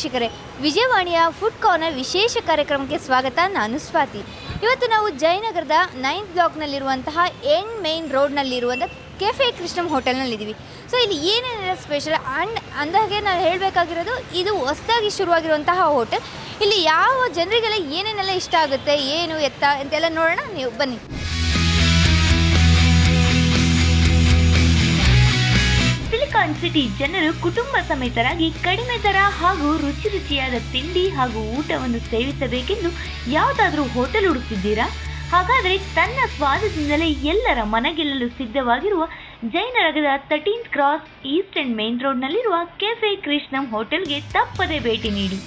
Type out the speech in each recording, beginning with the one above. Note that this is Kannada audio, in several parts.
ವೀಕ್ಷಕರೇ, ವಿಜಯವಾಣಿಯ ಫುಡ್ ಕಾರ್ನರ್ ವಿಶೇಷ ಕಾರ್ಯಕ್ರಮಕ್ಕೆ ಸ್ವಾಗತ. ನಾನು ಸ್ವಾತಿ. ಇವತ್ತು ನಾವು ಜಯನಗರದ ನೈನ್ತ್ ಬ್ಲಾಕ್ನಲ್ಲಿರುವಂತಹ ಎಂಡ್ ಮೇನ್ ರೋಡ್ನಲ್ಲಿರುವಂಥ ಕೆಫೆ ಕೃಷ್ಣಂ ಹೋಟೆಲ್ನಲ್ಲಿದ್ದೀವಿ. ಸೊ ಇಲ್ಲಿ ಏನೇನೆಲ್ಲ ಸ್ಪೆಷಲ್ ಆ್ಯಂಡ್ ಅಂದಾಗೆ ನಾನು ಹೇಳಬೇಕಾಗಿರೋದು, ಇದು ಹೊಸದಾಗಿ ಶುರುವಾಗಿರುವಂತಹ ಹೋಟೆಲ್. ಇಲ್ಲಿ ಯಾವ ಜನರಿಗೆಲ್ಲ ಏನೇನೆಲ್ಲ ಇಷ್ಟ ಆಗುತ್ತೆ, ಏನು ಎತ್ತ ಅಂತೆಲ್ಲ ನೋಡೋಣ. ನೀವು ಬನ್ನಿ. ಸಿಲಿಕಾನ್ ಸಿಟಿ ಜನರು ಕುಟುಂಬ ಸಮೇತರಾಗಿ ಕಡಿಮೆ ದರ ಹಾಗೂ ರುಚಿ ರುಚಿಯಾದ ತಿಂಡಿ ಹಾಗೂ ಊಟವನ್ನು ಸೇವಿಸಬೇಕೆಂದು ಯಾವುದಾದ್ರೂ ಹೋಟೆಲ್ ಹುಡುಕ್ತಿದ್ದೀರಾ? ಹಾಗಾದರೆ ತನ್ನ ಸ್ವಾದದಿಂದಲೇ ಎಲ್ಲರ ಮನಗೆಲ್ಲಲು ಸಿದ್ಧವಾಗಿರುವ ಜಯನಗರದ thirteenth cross east and main ರೋಡ್ನಲ್ಲಿರುವ cafe Krishnam ಹೋಟೆಲ್ಗೆ ತಪ್ಪದೇ ಭೇಟಿ ನೀಡಿ.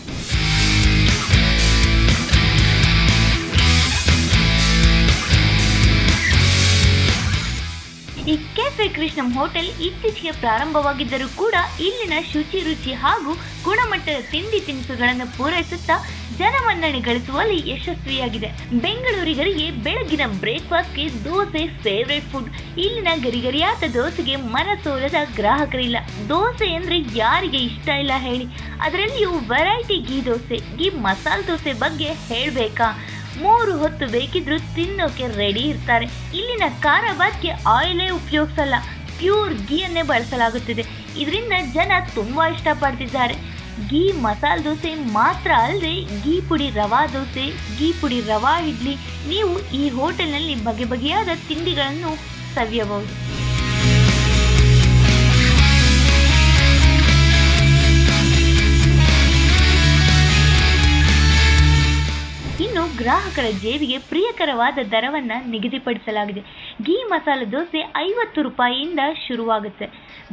ಈ ಕೆಫೆ ಕೃಷ್ಣಂ ಹೋಟೆಲ್ ಇತ್ತೀಚೆಗೆ ಪ್ರಾರಂಭವಾಗಿದ್ದರೂ ಕೂಡ ಇಲ್ಲಿನ ಶುಚಿ ರುಚಿ ಹಾಗೂ ಗುಣಮಟ್ಟದ ತಿಂಡಿ ತಿನಿಸುಗಳನ್ನು ಪೂರೈಸುತ್ತಾ ಜನಮನ್ನಣೆ ಗಳಿಸುವಲ್ಲಿ ಯಶಸ್ವಿಯಾಗಿದೆ. ಬೆಂಗಳೂರಿಗರಿಗೆ ಬೆಳಗಿನ ಬ್ರೇಕ್ಫಾಸ್ಟ್ಗೆ ದೋಸೆ ಫೇವ್ರೇಟ್ ಫುಡ್ ಇಲ್ಲಿನ ಗರಿಗರಿಯಾದ ದೋಸೆಗೆ ಮನಸೋಲದ ಗ್ರಾಹಕರಿಲ್ಲ. ದೋಸೆ ಅಂದ್ರೆ ಯಾರಿಗೆ ಇಷ್ಟ ಇಲ್ಲ ಹೇಳಿ. ಅದರಲ್ಲಿಯೂ ವೆರೈಟಿ ಗೀ ದೋಸೆ ಗೀ ಮಸಾಲೆ ದೋಸೆ ಬಗ್ಗೆ ಹೇಳಬೇಕಾ? ಮೂರು ಹೊತ್ತು ಬೇಕಿದ್ರೂ ತಿನ್ನೋಕೆ ರೆಡಿ ಇರ್ತಾರೆ. ಇಲ್ಲಿನ ಕಾರಬಾದ್ಗೆ ಆಯಿಲೇ ಉಪಯೋಗಿಸಲ್ಲ ಪ್ಯೂರ್ ಗೀಯನ್ನೇ ಬಳಸಲಾಗುತ್ತಿದೆ. ಇದರಿಂದ ಜನ ತುಂಬ ಇಷ್ಟಪಡ್ತಿದ್ದಾರೆ. ಗೀ ಮಸಾಲೆ ದೋಸೆ ಮಾತ್ರ ಅಲ್ಲದೆ ಗೀ ಪುಡಿ, ರವಾ ದೋಸೆ ಗೀ ಪುಡಿ, ರವಾ ಇಡ್ಲಿ. ನೀವು ಈ ಹೋಟೆಲ್ನಲ್ಲಿ ಬಗೆ ಬಗೆಯಾದ ತಿಂಡಿಗಳನ್ನು ಸವಿಯಬಹುದು. ಗ್ರಾಹಕರ ಜೇಬಿಗೆ ಪ್ರಿಯಕರವಾದ ದರವನ್ನು ನಿಗದಿಪಡಿಸಲಾಗಿದೆ. ಗೀ ಮಸಾಲೆ ದೋಸೆ ಐವತ್ತು ರೂಪಾಯಿಯಿಂದ ಶುರುವಾಗುತ್ತೆ.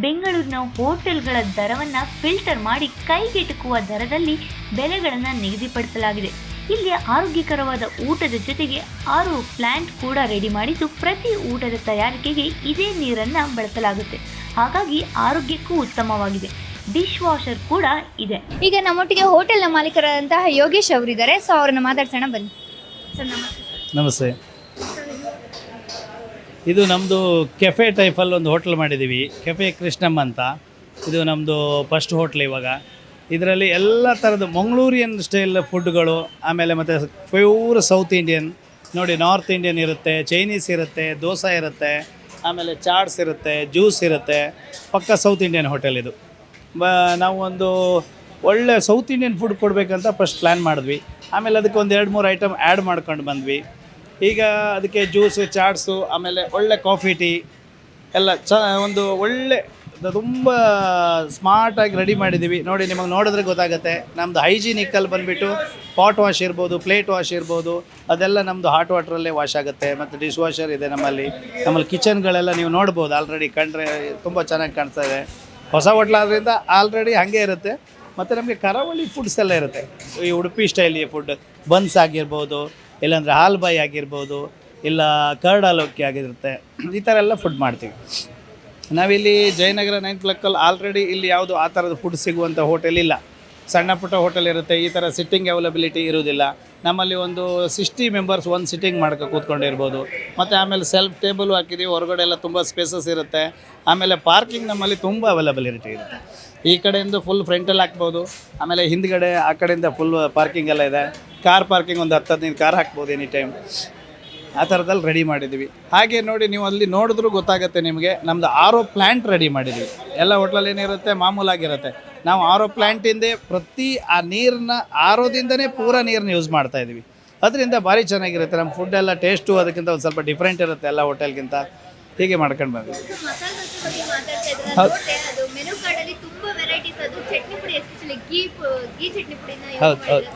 ಬೆಂಗಳೂರಿನ ಹೋಟೆಲ್ಗಳ ದರವನ್ನು ಫಿಲ್ಟರ್ ಮಾಡಿ ಕೈಗೆಟುಕುವ ದರದಲ್ಲಿ ಬೆಲೆಗಳನ್ನು ನಿಗದಿಪಡಿಸಲಾಗಿದೆ. ಇಲ್ಲಿ ಆರೋಗ್ಯಕರವಾದ ಊಟದ ಜೊತೆಗೆ ಆರು ಪ್ಲಾಂಟ್ ಕೂಡ ರೆಡಿ ಮಾಡಿದ್ದು ಪ್ರತಿ ಊಟದ ತಯಾರಿಕೆಗೆ ಇದೇ ನೀರನ್ನ ಬಳಸಲಾಗುತ್ತೆ. ಹಾಗಾಗಿ ಆರೋಗ್ಯಕ್ಕೂ ಉತ್ತಮವಾಗಿದೆ. ಡಿಶ್ ವಾಷರ್ ಕೂಡ ಇದೆ. ಈಗ ನಮ್ಮೊಟ್ಟಿಗೆ ಹೋಟೆಲ್ನ ಮಾಲೀಕರಾದಂತಹ ಯೋಗೇಶ್ ಅವರಿದ್ದಾರೆ. ಸೊ ಅವ್ರನ್ನ ಮಾತಾಡ್ಸೋಣ ಬನ್ನಿ. ಸರ್ ನಮಸ್ತೆ ನಮಸ್ತೆ. ಇದು ನಮ್ಮದು ಕೆಫೆ ಟೈಪಲ್ಲಿ ಒಂದು ಹೋಟ್ಲ್ ಮಾಡಿದ್ದೀವಿ. ಕೆಫೆ ಕೃಷ್ಣಮ್ ಅಂತ. ಇದು ನಮ್ಮದು ಫಸ್ಟ್ ಹೋಟ್ಲ್ ಇವಾಗ. ಇದರಲ್ಲಿ ಎಲ್ಲ ಥರದ ಮಂಗಳೂರಿಯನ್ ಸ್ಟೈಲ್ ಫುಡ್ಗಳು ಆಮೇಲೆ ಮತ್ತು ಪ್ಯೂರ್ ಸೌತ್ ಇಂಡಿಯನ್. ನೋಡಿ ನಾರ್ತ್ ಇಂಡಿಯನ್ ಇರುತ್ತೆ ಚೈನೀಸ್ ಇರುತ್ತೆ ದೋಸೆ ಇರುತ್ತೆ ಆಮೇಲೆ ಚಾಟ್ಸ್ ಇರುತ್ತೆ ಜ್ಯೂಸ್ ಇರುತ್ತೆ. ಪಕ್ಕ ಸೌತ್ ಇಂಡಿಯನ್ ಹೋಟೆಲ್ ಇದು. ನಾವು ಒಂದು ಒಳ್ಳೆ ಸೌತ್ ಇಂಡಿಯನ್ ಫುಡ್ ಕೊಡಬೇಕಂತ ಫಸ್ಟ್ ಪ್ಲ್ಯಾನ್ ಮಾಡಿದ್ವಿ. ಆಮೇಲೆ ಅದಕ್ಕೆ ಒಂದು ಎರಡು ಮೂರು ಐಟಮ್ ಆ್ಯಡ್ ಮಾಡ್ಕೊಂಡು ಬಂದ್ವಿ. ಈಗ ಅದಕ್ಕೆ ಜ್ಯೂಸು ಚಾಟ್ಸು ಆಮೇಲೆ ಒಳ್ಳೆ ಕಾಫಿ ಟೀ ಎಲ್ಲ ಚ, ಒಂದು ಒಳ್ಳೆ ತುಂಬ ಸ್ಮಾರ್ಟಾಗಿ ರೆಡಿ ಮಾಡಿದ್ದೀವಿ ನೋಡಿ, ನಿಮಗೆ ನೋಡಿದ್ರೆ ಗೊತ್ತಾಗುತ್ತೆ. ನಮ್ಮದು ಹೈಜಿನಿಕಲ್ ಬಂದುಬಿಟ್ಟು ಪಾಟ್ ವಾಶ್ ಇರ್ಬೋದು ಪ್ಲೇಟ್ ವಾಶ್ ಇರ್ಬೋದು, ಅದೆಲ್ಲ ನಮ್ಮದು ಹಾಟ್ ವಾಟ್ರಲ್ಲೇ ವಾಶ್ ಆಗುತ್ತೆ. ಮತ್ತು ಡಿಶ್ ವಾಷರ್ ಇದೆ ನಮ್ಮಲ್ಲಿ. ನಮ್ಮಲ್ಲಿ ಕಿಚನ್ಗಳೆಲ್ಲ ನೀವು ನೋಡ್ಬೋದು. ಆಲ್ರೆಡಿ ಕಂಡ್ರೆ ತುಂಬ ಚೆನ್ನಾಗಿ ಕಾಣಿಸ್ತಾ ಇದೆ. ಹೊಸ ಹೋಟ್ಲಾದ್ರಿಂದ ಆಲ್ರೆಡಿ ಹಾಗೆ ಇರುತ್ತೆ. ಮತ್ತು ನಮಗೆ ಕರಾವಳಿ ಫುಡ್ಸ್ ಎಲ್ಲ ಇರುತ್ತೆ. ಈ ಉಡುಪಿ ಸ್ಟೈಲಿ ಫುಡ್ ಬನ್ಸ್ ಆಗಿರ್ಬೋದು, ಇಲ್ಲಾಂದರೆ ಹಾಲ್ ಬಾಯ್ ಆಗಿರ್ಬೋದು, ಇಲ್ಲ ಕರ್ಡ್ ಅಲೋಕಿ ಆಗಿರುತ್ತೆ. ಈ ಥರ ಎಲ್ಲ ಫುಡ್ ಮಾಡ್ತೀವಿ. ನಾವಿಲ್ಲಿ ಜಯನಗರ ನೈನ್ ಕ್ಲಾಕಲ್ಲಿ ಆಲ್ರೆಡಿ ಇಲ್ಲಿ ಯಾವುದು ಆ ಥರದ ಫುಡ್ ಸಿಗುವಂಥ ಹೋಟೆಲ್ ಇಲ್ಲ. ಸಣ್ಣ ಪುಟ್ಟ ಹೋಟೆಲ್ ಇರುತ್ತೆ, ಈ ಥರ ಸಿಟ್ಟಿಂಗ್ ಅವೈಲಬಿಲಿಟಿ ಇರೋದಿಲ್ಲ ನಮ್ಮಲ್ಲಿ ಒಂದು ಸಿಕ್ಸ್ಟಿ ಮೆಂಬರ್ಸ್ ಒಂದು ಸಿಟ್ಟಿಂಗ್ ಮಾಡ್ಕೊ ಕೂತ್ಕೊಂಡಿರ್ಬೋದು. ಮತ್ತು ಆಮೇಲೆ ಸೆಲ್ಫ್ ಟೇಬಲು ಹಾಕಿದ್ದೀವಿ ಹೊರಗಡೆ ಎಲ್ಲ ತುಂಬ ಸ್ಪೇಸಸ್ ಇರುತ್ತೆ. ಆಮೇಲೆ ಪಾರ್ಕಿಂಗ್ ನಮ್ಮಲ್ಲಿ ತುಂಬ ಅವೈಲಬಿಲಿಟಿ ಇರುತ್ತೆ. ಈ ಕಡೆಯಿಂದ ಫುಲ್ ಫ್ರಂಟಲ್ಲಿ ಹಾಕ್ಬೋದು, ಆಮೇಲೆ ಹಿಂದ್ಗಡೆ ಆ ಕಡೆಯಿಂದ ಫುಲ್ ಪಾರ್ಕಿಂಗ್ ಎಲ್ಲ ಇದೆ. ಕಾರ್ ಪಾರ್ಕಿಂಗ್ ಒಂದು ಹತ್ತು ಹದಿನೈದು ಕಾರ್ ಹಾಕ್ಬೋದು ಎನಿ ಟೈಮ್ ಆ ಥರದಲ್ಲಿ ರೆಡಿ ಮಾಡಿದ್ವಿ. ಹಾಗೆ ನೋಡಿ, ನೀವು ಅಲ್ಲಿ ನೋಡಿದ್ರೂ ಗೊತ್ತಾಗುತ್ತೆ ನಿಮಗೆ ನಮ್ಮದು ಆರೋ ಪ್ಲ್ಯಾಂಟ್ ರೆಡಿ ಮಾಡಿದ್ದೀವಿ ಎಲ್ಲ ಹೋಟ್ಲಲ್ಲಿ ಏನಿರುತ್ತೆ, ಮಾಮೂಲಾಗಿರುತ್ತೆ. ನಾವು ಆರೋ ಪ್ಲ್ಯಾಂಟಿಂದೇ ಪ್ರತಿ ಆ ನೀರನ್ನ ಆರೋದಿಂದನೇ ಪೂರ ನೀರನ್ನ ಯೂಸ್ ಮಾಡ್ತಾ ಇದ್ದೀವಿ ಅದರಿಂದ ಭಾರಿ ಚೆನ್ನಾಗಿರುತ್ತೆ. ನಮ್ಮ ಫುಡ್ ಎಲ್ಲ ಟೇಸ್ಟು ಅದಕ್ಕಿಂತ ಒಂದು ಸ್ವಲ್ಪ ಡಿಫ್ರೆಂಟ್ ಇರುತ್ತೆ ಎಲ್ಲ ಹೋಟೆಲ್ಗಿಂತ. ಹೀಗೆ ಮಾಡ್ಕೊಂಡು ಬಂದ್ವಿ. ಹೌದು. ಹೌದು,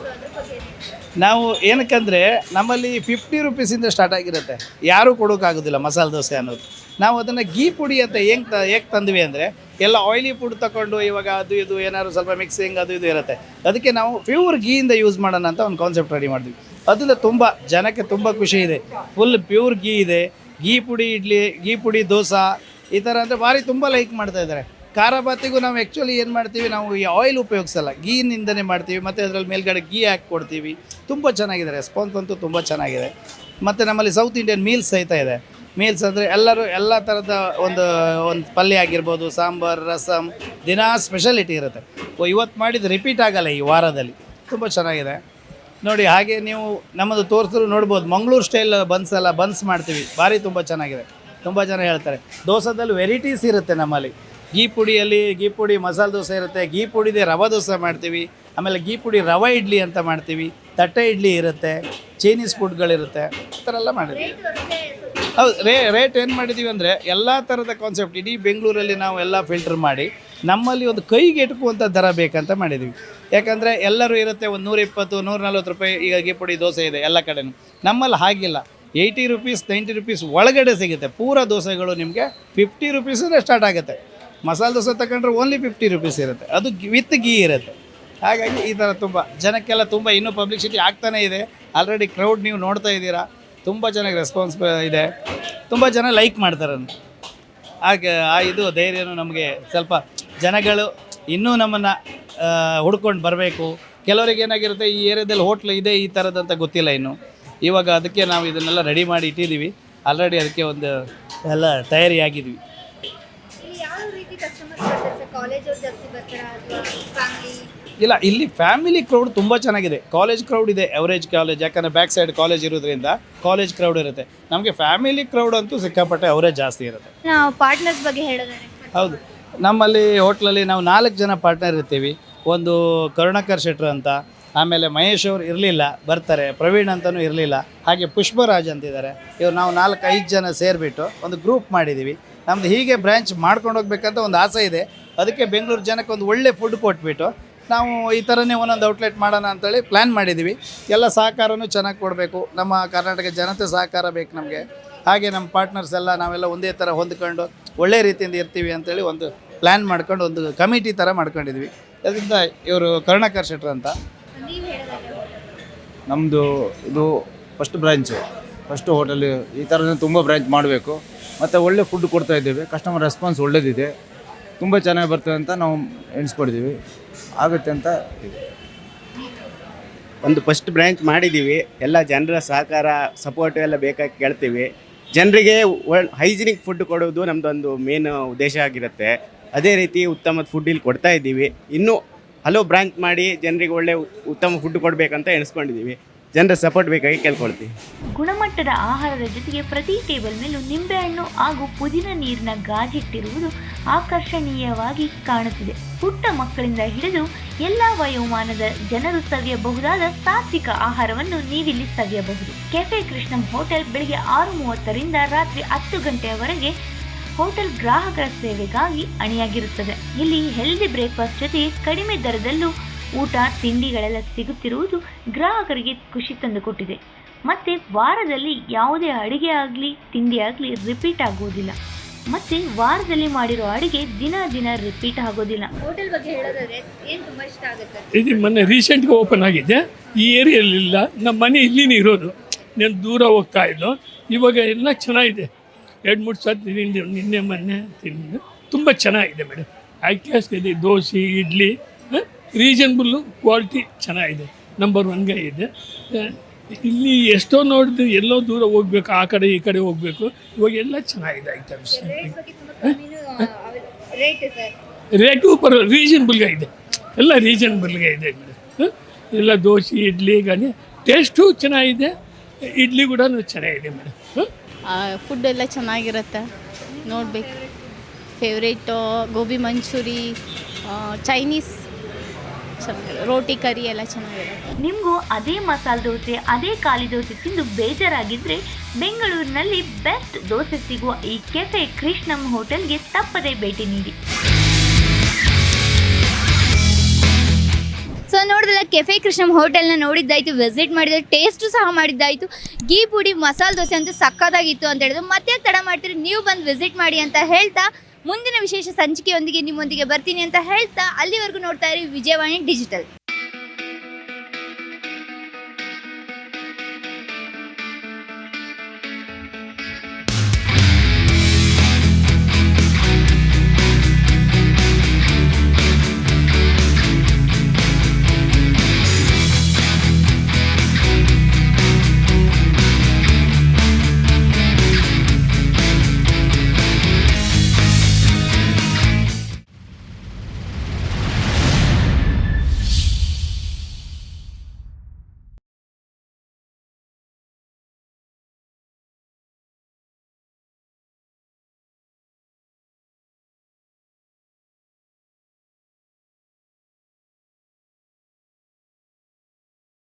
ನಾವು ಏನಕ್ಕಂದರೆ ನಮ್ಮಲ್ಲಿ ಫಿಫ್ಟಿ ರುಪೀಸಿಂದ ಸ್ಟಾರ್ಟ್ ಆಗಿರುತ್ತೆ. ಯಾರೂ ಕೊಡೋಕ್ಕಾಗೋದಿಲ್ಲ ಮಸಾಲೆ ದೋಸೆ ಅನ್ನೋದು. ನಾವು ಅದನ್ನು ಗೀ ಪುಡಿ ಅಂತ ಹೆಂಗೆ ತ ಹೇಗೆ ತಂದ್ವಿ ಅಂದರೆ ಎಲ್ಲ ಆಯಿಲಿ ಫುಡ್ ತಗೊಂಡು ಇವಾಗ ಅದು ಇದು ಏನಾದ್ರು ಸ್ವಲ್ಪ ಮಿಕ್ಸಿಂಗ್ ಅದು ಇದು ಇರುತ್ತೆ. ಅದಕ್ಕೆ ನಾವು ಪ್ಯೂರ್ ಗೀಯಿಂದ ಯೂಸ್ ಮಾಡೋಣ ಅಂತ ಒಂದು ಕಾನ್ಸೆಪ್ಟ್ ರೆಡಿ ಮಾಡಿದ್ವಿ. ಅದರಿಂದ ತುಂಬ ಜನಕ್ಕೆ ತುಂಬ ಖುಷಿ ಇದೆ. ಫುಲ್ ಪ್ಯೂರ್ ಗೀ ಇದೆ. ಗೀ ಪುಡಿ ಇಡ್ಲಿ ಗೀ ಪುಡಿ ದೋಸೆ, ಈ ಥರ ಅಂದರೆ ಭಾರಿ ತುಂಬ ಲೈಕ್ ಮಾಡ್ತಾ ಇದ್ದಾರೆ. ಖಾರ ಬಾತಿಗೂ ನಾವು ಆ್ಯಕ್ಚುಲಿ ಏನು ಮಾಡ್ತೀವಿ, ನಾವು ಈ ಆಯಿಲ್ ಉಪಯೋಗಿಸಲ್ಲ. ಗೀನಿಂದನೇ ಮಾಡ್ತೀವಿ, ಮತ್ತು ಅದರಲ್ಲಿ ಮೇಲ್ಗಡೆ ಗೀ ಹಾಕಿ ಕೊಡ್ತೀವಿ. ತುಂಬ ಚೆನ್ನಾಗಿದೆ ರೆಸ್ಪಾನ್ಸ್ ಅಂತೂ ತುಂಬ ಚೆನ್ನಾಗಿದೆ. ಮತ್ತು ನಮ್ಮಲ್ಲಿ ಸೌತ್ ಇಂಡಿಯನ್ ಮೀಲ್ಸ್ ಸಹಿತ ಇದೆ. ಮೀಲ್ಸ್ ಅಂದರೆ ಎಲ್ಲರೂ ಎಲ್ಲ ಥರದ ಒಂದು ಒಂದು ಪಲ್ಯ ಆಗಿರ್ಬೋದು, ಸಾಂಬಾರು ರಸಮ್ ದಿನಾ ಸ್ಪೆಷಾಲಿಟಿ ಇರುತ್ತೆ. ಓ, ಇವತ್ತು ಮಾಡಿದ್ದು ರಿಪೀಟ್ ಆಗಲ್ಲ ಈ ವಾರದಲ್ಲಿ. ತುಂಬ ಚೆನ್ನಾಗಿದೆ. ನೋಡಿ, ಹಾಗೆ ನೀವು ನಮ್ಮದು ತೋರಿಸಿದ್ರು ನೋಡ್ಬೋದು, ಮಂಗಳೂರು ಸ್ಟೈಲ್ ಬನ್ಸ್ ಎಲ್ಲ ಬನ್ಸ್ ಮಾಡ್ತೀವಿ. ಭಾರಿ ತುಂಬ ಚೆನ್ನಾಗಿದೆ. ತುಂಬ ಜನ ಹೇಳ್ತಾರೆ, ದೋಸೆದಲ್ಲಿ ವೆರೈಟೀಸ್ ಇರುತ್ತೆ ನಮ್ಮಲ್ಲಿ. ಗೀ ಪುಡಿಯಲ್ಲಿ ಗೀ ಪುಡಿ, ಮಸಾಲೆ ದೋಸೆ ಇರುತ್ತೆ ಗೀ ಪುಡಿದೆ ರವೆ ದೋಸೆ ಮಾಡ್ತೀವಿ, ಆಮೇಲೆ ಗೀ ಪುಡಿ ರವೆ ಇಡ್ಲಿ ಅಂತ ಮಾಡ್ತೀವಿ, ತಟ್ಟೆ ಇಡ್ಲಿ ಇರುತ್ತೆ, ಚೈನೀಸ್ ಫುಡ್ಗಳಿರುತ್ತೆ ಈ ಥರ ಎಲ್ಲ ಮಾಡಿದ್ವಿ ಹೌದು, ರೇ ರೇಟ್ ಏನು ಮಾಡಿದ್ದೀವಿ ಅಂದರೆ ಎಲ್ಲ ಥರದ ಕಾನ್ಸೆಪ್ಟ್ ಇಡೀ ಬೆಂಗಳೂರಲ್ಲಿ ನಾವು ಎಲ್ಲ ಫಿಲ್ಟರ್ ಮಾಡಿ ನಮ್ಮಲ್ಲಿ ಒಂದು ಕೈಗೆ ಎಟುಕುವಂಥ ದರ ಬೇಕಂತ ಮಾಡಿದ್ದೀವಿ ಯಾಕಂದರೆ ಎಲ್ಲರೂ ಇರುತ್ತೆ, ಒಂದು ನೂರ ಇಪ್ಪತ್ತು ನೂರ ನಲ್ವತ್ತು ರೂಪಾಯಿ ಈಗ ಅಗಿ ಪುಡಿ ದೋಸೆ ಇದೆ ಎಲ್ಲ ಕಡೆನೂ. ನಮ್ಮಲ್ಲಿ ಹಾಗಿಲ್ಲ. ಏಯ್ಟಿ ರುಪೀಸ್ ನೈಂಟಿ ರುಪೀಸ್ ಒಳಗಡೆ ಸಿಗುತ್ತೆ. ಪೂರ ದೋಸೆಗಳು ನಿಮಗೆ ಫಿಫ್ಟಿ ರುಪೀಸಿಂದ ಸ್ಟಾರ್ಟ್ ಆಗುತ್ತೆ. ಮಸಾಲೆ ದೋಸೆ ತಗೊಂಡ್ರೆ ಓನ್ಲಿ ಫಿಫ್ಟಿ ರುಪೀಸ್ ಇರುತ್ತೆ. ಅದು ವಿತ್ ಗೀ ಇರುತ್ತೆ. ಹಾಗಾಗಿ ಈ ಥರ ತುಂಬ, ಜನಕ್ಕೆಲ್ಲ ತುಂಬ ಇನ್ನೂ ಪಬ್ಲಿಸಿಟಿ ಆಗ್ತಾನೇ ಇದೆ. ಆಲ್ರೆಡಿ ಕ್ರೌಡ್ ನೀವು ನೋಡ್ತಾ ಇದ್ದೀರಾ. ತುಂಬ ಚೆನ್ನಾಗಿ ರೆಸ್ಪಾನ್ಸ್ ಇದೆ. ತುಂಬ ಜನ ಲೈಕ್ ಮಾಡ್ತಾರೆ. ಹಾಗೆ, ಆ ಇದು ಧೈರ್ಯನೂ ನಮಗೆ ಸ್ವಲ್ಪ ಜನಗಳು ಇನ್ನೂ ನಮ್ಮನ್ನು ಹುಡ್ಕೊಂಡು ಬರಬೇಕು. ಕೆಲವರಿಗೆ ಏನಾಗಿರುತ್ತೆ, ಈ ಏರಿಯಾದಲ್ಲಿ ಹೋಟ್ಲು ಇದೆ, ಈ ಥರದಂತ ಗೊತ್ತಿಲ್ಲ ಇನ್ನು. ಇವಾಗ ಅದಕ್ಕೆ ನಾವು ಇದನ್ನೆಲ್ಲ ರೆಡಿ ಮಾಡಿ ಇಟ್ಟಿದ್ದೀವಿ ಆಲ್ರೆಡಿ ಅದಕ್ಕೆ ಒಂದು ಎಲ್ಲ ತಯಾರಿ ಆಗಿದ್ವಿ ಇಲ್ಲಿ ಯಾವ ರೀತಿ ಕಸ್ಟಮರ್ಸ್ ಬರ್ತಾರೆ ಸರ್ ಕಾಲೇಜ್ ಅವ್ರು ಜಾಸ್ತಿ ಬರ್ತಾರಾ ಅಥವಾ ಫ್ಯಾಮಿಲಿ ಇಲ್ಲ ಇಲ್ಲಿ ಫ್ಯಾಮಿಲಿ ಕ್ರೌಡ್ ತುಂಬ ಚೆನ್ನಾಗಿದೆ. ಕಾಲೇಜ್ ಕ್ರೌಡ್ ಇದೆ ಎವರೇಜ್ ಕಾಲೇಜ್ ಯಾಕಂದರೆ ಬ್ಯಾಕ್ ಸೈಡ್ ಕಾಲೇಜ್ ಇರೋದ್ರಿಂದ ಕಾಲೇಜ್ ಕ್ರೌಡ್ ಇರುತ್ತೆ. ನಮಗೆ ಫ್ಯಾಮಿಲಿ ಕ್ರೌಡ್ ಅಂತೂ ಸಿಕ್ಕಾಪಟ್ಟೆ ಅವರೇಜ್ ಜಾಸ್ತಿ ಇರುತ್ತೆ. ನಾವು ಪಾರ್ಟ್ನರ್ಸ್ ಬಗ್ಗೆ ಹೇಳಿದರೆ ಹೌದು. ನಮ್ಮಲ್ಲಿ ಹೋಟ್ಲಲ್ಲಿ ನಾವು ನಾಲ್ಕು ಜನ ಪಾರ್ಟ್ನರ್ ಇರ್ತೀವಿ. ಒಂದು ಕರುಣಾಕರ್ ಶೆಟ್ರ್ ಅಂತ ಆಮೇಲೆ ಮಹೇಶ್ ಅವರು ಇರಲಿಲ್ಲ ಬರ್ತಾರೆ. ಪ್ರವೀಣ್ ಅಂತಲೂ ಇರಲಿಲ್ಲ. ಹಾಗೆ ಪುಷ್ಪರಾಜ್ ಅಂತಿದ್ದಾರೆ. ಇವ್ರು ನಾವು ನಾಲ್ಕು ಐದು ಜನ ಸೇರಿಬಿಟ್ಟು ಒಂದು ಗ್ರೂಪ್ ಮಾಡಿದ್ದೀವಿ ನಮ್ಮದು ಹೀಗೆ ಬ್ರ್ಯಾಂಚ್ ಮಾಡ್ಕೊಂಡು ಹೋಗ್ಬೇಕಂತ ಒಂದು ಆಸೆ ಇದೆ. ಅದಕ್ಕೆ ಬೆಂಗಳೂರು ಜನಕ್ಕೆ ಒಂದು ಒಳ್ಳೆ ಫುಡ್ ಕೊಟ್ಬಿಟ್ಟು ನಾವು ಈ ಥರನೇ ಒಂದೊಂದು ಔಟ್ಲೆಟ್ ಮಾಡೋಣ ಅಂತೇಳಿ ಪ್ಲ್ಯಾನ್ ಮಾಡಿದ್ದೀವಿ. ಎಲ್ಲ ಸಹಕಾರನೂ ಚೆನ್ನಾಗಿ ಕೊಡಬೇಕು. ನಮ್ಮ ಕರ್ನಾಟಕ ಜನತೆ ಸಹಕಾರ ಬೇಕು ನಮಗೆ. ಹಾಗೆ ನಮ್ಮ ಪಾರ್ಟ್ನರ್ಸ್ ಎಲ್ಲ ನಾವೆಲ್ಲ ಒಂದೇ ಥರ ಹೊಂದ್ಕೊಂಡು ಒಳ್ಳೆ ರೀತಿಯಿಂದ ಇರ್ತೀವಿ ಅಂತೇಳಿ ಒಂದು ಪ್ಲ್ಯಾನ್ ಮಾಡ್ಕೊಂಡು ಒಂದು ಕಮಿಟಿ ಥರ ಮಾಡ್ಕೊಂಡಿದ್ವಿ ಅದರಿಂದ ಇವರು ಕರುಣಾಕರ್ ಶೆಟ್ರ್ ಅಂತ. ನಮ್ಮದು ಇದು ಫಸ್ಟ್ ಬ್ರ್ಯಾಂಚು ಫಸ್ಟ್ ಹೋಟೆಲ್ ಈ ಥರ ತುಂಬ ಬ್ರ್ಯಾಂಚ್ ಮಾಡಬೇಕು. ಮತ್ತು ಒಳ್ಳೆ ಫುಡ್ ಕೊಡ್ತಾ ಇದ್ದೇವೆ. ಕಸ್ಟಮರ್ ರೆಸ್ಪಾನ್ಸ್ ಒಳ್ಳೇದಿದೆ. ತುಂಬ ಚೆನ್ನಾಗಿ ಬರ್ತದೆ ಅಂತ ನಾವು ಎಣಿಸ್ಕೊಡ್ತೀವಿ ಆಗುತ್ತೆ ಅಂತ. ಒಂದು ಫಸ್ಟ್ ಬ್ರ್ಯಾಂಚ್ ಮಾಡಿದ್ದೀವಿ. ಎಲ್ಲ ಜನರ ಸಹಕಾರ ಸಪೋರ್ಟ್ ಎಲ್ಲ ಬೇಕಾಗಿ ಕೇಳ್ತೀವಿ. ಜನರಿಗೆ ಹೈಜಿನಿಕ್ ಫುಡ್ ಕೊಡೋದು ನಮ್ಮದೊಂದು ಮೇನ್ ಉದ್ದೇಶ ಆಗಿರುತ್ತೆ. ಅದೇ ರೀತಿ ಉತ್ತಮ ಫುಡ್ ಇಲ್ಲಿ ಕೊಡ್ತಾ ಇದ್ದೀವಿ. ಇನ್ನೂ ಹಲವು ಬ್ರ್ಯಾಂಚ್ ಮಾಡಿ ಜನರಿಗೆ ಒಳ್ಳೆ ಉತ್ತಮ ಫುಡ್ ಕೊಡಬೇಕಂತ ಎಣಿಸ್ಕೊಂಡಿದ್ದೀವಿ. ಜನರ ಸಪೋರ್ಟ್ ಬೇಕಾಗಿ ಕೇಳ್ಕೊಳ್ತೀವಿ. ಗುಣಮಟ್ಟದ ಆಹಾರದ ಜೊತೆಗೆ ಪ್ರತಿ ಟೇಬಲ್ ಮೇಲೂ ನಿಂಬೆಹಣ್ಣು ಹಾಗೂ ಪುದೀನ ನೀರಿನ ಗಾಜಿಟ್ಟಿರುವುದು ಆಕರ್ಷಣೀಯವಾಗಿ ಕಾಣುತ್ತಿದೆ. ಪುಟ್ಟ ಮಕ್ಕಳಿಂದ ಹಿಡಿದು ಎಲ್ಲ ವಯೋಮಾನದ ಜನರು ಸವಿಯಬಹುದಾದ ಸಾತ್ವಿಕ ಆಹಾರವನ್ನು ನೀವಿಲ್ಲಿ ಸವಿಯಬಹುದು. ಕೆಫೆ ಕೃಷ್ಣಂ ಹೋಟೆಲ್ ಬೆಳಿಗ್ಗೆ ಆರು ಮೂವತ್ತರಿಂದ ರಾತ್ರಿ ಹತ್ತು ಗಂಟೆಯವರೆಗೆ ಹೋಟೆಲ್ ಗ್ರಾಹಕರ ಸೇವೆಗಾಗಿ ಅಣಿಯಾಗಿರುತ್ತದೆ. ಇಲ್ಲಿ ಹೆಲ್ದಿ ಬ್ರೇಕ್ಫಾಸ್ಟ್ ಜೊತೆ ಕಡಿಮೆ ದರದಲ್ಲೂ ಊಟ ತಿಂಡಿಗಳೆಲ್ಲ ಸಿಗುತ್ತಿರುವುದು ಗ್ರಾಹಕರಿಗೆ ಖುಷಿ ತಂದುಕೊಟ್ಟಿದೆ ಮತ್ತು ವಾರದಲ್ಲಿ ಯಾವುದೇ ಅಡುಗೆ ಆಗಲಿ ತಿಂಡಿ ಆಗಲಿ ರಿಪೀಟ್ ಆಗೋದಿಲ್ಲ ಮತ್ತೆ ವಾರದಲ್ಲಿ ಮಾಡಿರೋ ಅಡಿಗೆ ದಿನ ದಿನ ರಿಪೀಟ್ ಆಗೋದಿಲ್ಲ ಹೋಟೆಲ್ ಬಗ್ಗೆ ಹೇಳೋದಾದ್ರೆ ಏನು ತುಂಬ ಇಷ್ಟ ಆಗುತ್ತೆ? ಇದು ಮೊನ್ನೆ ರೀಸೆಂಟ್ಗೆ ಓಪನ್ ಆಗಿದೆ ಈ ಏರಿಯಲ್ಲಿಲ್ಲ ನಮ್ಮ ಮನೆ ಇಲ್ಲಿನೇ ಇರೋದು. ನಾನು ದೂರ ಹೋಗ್ತಾ ಇದ್ದು ಇವಾಗ ಎಲ್ಲ ಚೆನ್ನಾಗಿದೆ. ಎರಡು ಮೂರು ಸತಿ ತಿಂದು ನಿನ್ನೆ ಮೊನ್ನೆ ತಿಂದು. ತುಂಬ ಚೆನ್ನಾಗಿದೆ ಮೇಡಮ್ ಐ ಕ್ಲಾಸ್ ಇದೆ ದೋಸೆ ಇಡ್ಲಿ ರೀಸನ್ಬಲ್ಲು ಕ್ವಾಲಿಟಿ ಚೆನ್ನಾಗಿದೆ ನಂಬರ್ ಒನ್ಗೆ ಇದೆ. ಇಲ್ಲಿ ಎಷ್ಟೋ ನೋಡಿದ್ರೆ ಎಲ್ಲೋ ದೂರ ಹೋಗ್ಬೇಕು ಆ ಕಡೆ ಈ ಕಡೆ ಹೋಗಬೇಕು ಇವಾಗ ಎಲ್ಲ ಚೆನ್ನಾಗಿದೆ ಐಟಮ್ಸ್ ರೇಟ್ ಬಗ್ಗೆ ತುಂಬ ಕಮ್ಮಿನೂ ರೇಟ್ ಸರ್. ರೇಟು ಪರ ರೀಸನ್ಬಲ್ಗೆ ಇದೆ. ಎಲ್ಲ ರೀಸನ್ಬಲ್ಗೆ ಇದೆ ಮೇಡಮ್. ಎಲ್ಲ ದೋಸೆ ಇಡ್ಲಿ ಗಾನೆ ಟೇಸ್ಟು ಚೆನ್ನಾಗಿದೆ ಇಡ್ಲಿ ಕೂಡ ಚೆನ್ನಾಗಿದೆ ಮೇಡಮ್. ಫುಡ್ ಎಲ್ಲ ಚೆನ್ನಾಗಿರುತ್ತೆ. ನೋಡಬೇಕು. ಫೇವ್ರೇಟು ಗೋಬಿ ಮಂಚೂರಿ ಚೈನೀಸ್ ರೋಟಿ ಕರಿ ಎಲ್ಲ ಚೆನ್ನಾಗಿರುತ್ತೆ ನಿಮಗೂ ಅದೇ ಮಸಾಲೆ ದೋಸೆ ಅದೇ ಖಾಲಿ ದೋಸೆ ತಿಂದು ಬೇಜಾರಾಗಿದ್ರೆ ಬೆಂಗಳೂರಿನಲ್ಲಿ ಬೆಸ್ಟ್ ದೋಸೆ ಸಿಗುವ ಈ ಕೆಫೆ ಕೃಷ್ಣಂ ಹೋಟೆಲ್ಗೆ ತಪ್ಪದೇ ಭೇಟಿ ನೀಡಿ. ಸೊ ನೋಡಿದ್ರೆ ಕೆಫೆ ಕೃಷ್ಣಂ ಹೋಟೆಲ್ನ ನೋಡಿದ್ದಾಯ್ತು ವಿಸಿಟ್ ಮಾಡಿದ್ರೆ ಟೇಸ್ಟು ಸಹ ಮಾಡಿದ್ದಾಯ್ತು. ಗೀ ಪುಡಿ ಮಸಾಲೆ ದೋಸೆ ಅಂತೂ ಸಕ್ಕತ್ತಾಗಿತ್ತು ಅಂತ ಹೇಳಿದ್ರು. ಮತ್ತೆ ತಡ ಮಾಡ್ತೀರಿ? ನೀವು ಬಂದು ವಿಸಿಟ್ ಮಾಡಿ ಅಂತ ಹೇಳ್ತಾ ಮುಂದಿನ ವಿಶೇಷ ಸಂಚಿಕೆಯೊಂದಿಗೆ ನಿಮ್ಮೊಂದಿಗೆ ಬರ್ತೀನಿ ಅಂತ ಹೇಳ್ತಾ ಅಲ್ಲಿವರೆಗೂ ನೋಡ್ತಾ ಇರಿ ವಿಜಯವಾಣಿ ಡಿಜಿಟಲ್.